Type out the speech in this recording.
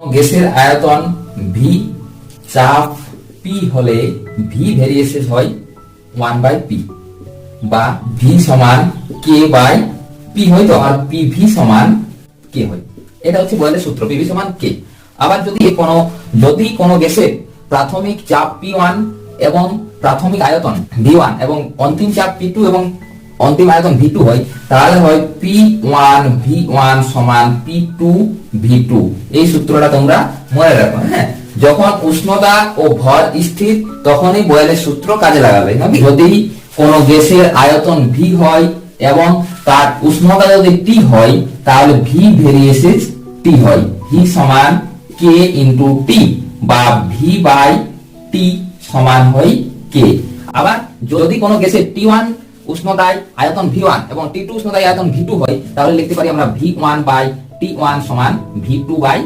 গ্যাসের আয়তন ভি চাপ পি হলে ভি ভেরিয়েসেস হয় ওয়ান বাই পি বা ভি সমান কে বাই পি হয় তো, আর পি ভি সমান কে হয়। এটা হচ্ছে বয়েলের সূত্র পি ভি সমান কে আবার যদি কোনো যদি কোনো গ্যাসের প্রাথমিক চাপ পি ওয়ান এবং প্রাথমিক আয়তন ভি ওয়ান এবং অন্তিম চাপ পি টু এবং অন্তিম আয়তন ভি টু হয়, তাহলে হয় পি ওয়ান ভি ওয়ান সমান পি টু ভি টু এই সূত্রটা তোমরা মনে রাখো হ্যাঁ? যখন উষ্ণতা ও ভর স্থির, তখনই বয়েলের সূত্র কাজে লাগাবে? যদি কোনো গ্যাসের আয়তন ভি হয় এবং তার উষ্ণতা যদি টি হয়, তাহলে ভি ভেরিয়েসেস টি হয়। ভি সমান কে ইন্টু টি বা ভি বাই টি সমান হয় কে আবার যদি কোনো গ্যাসের টি ওয়ান উষ্ণতায় আয়তন ভি ওয়ান এবং টি টু উষ্ণদায় আয়তন ভি টু হয়, তাহলে লিখতে পারি আমরা V one by T one সমান ভি টু বাই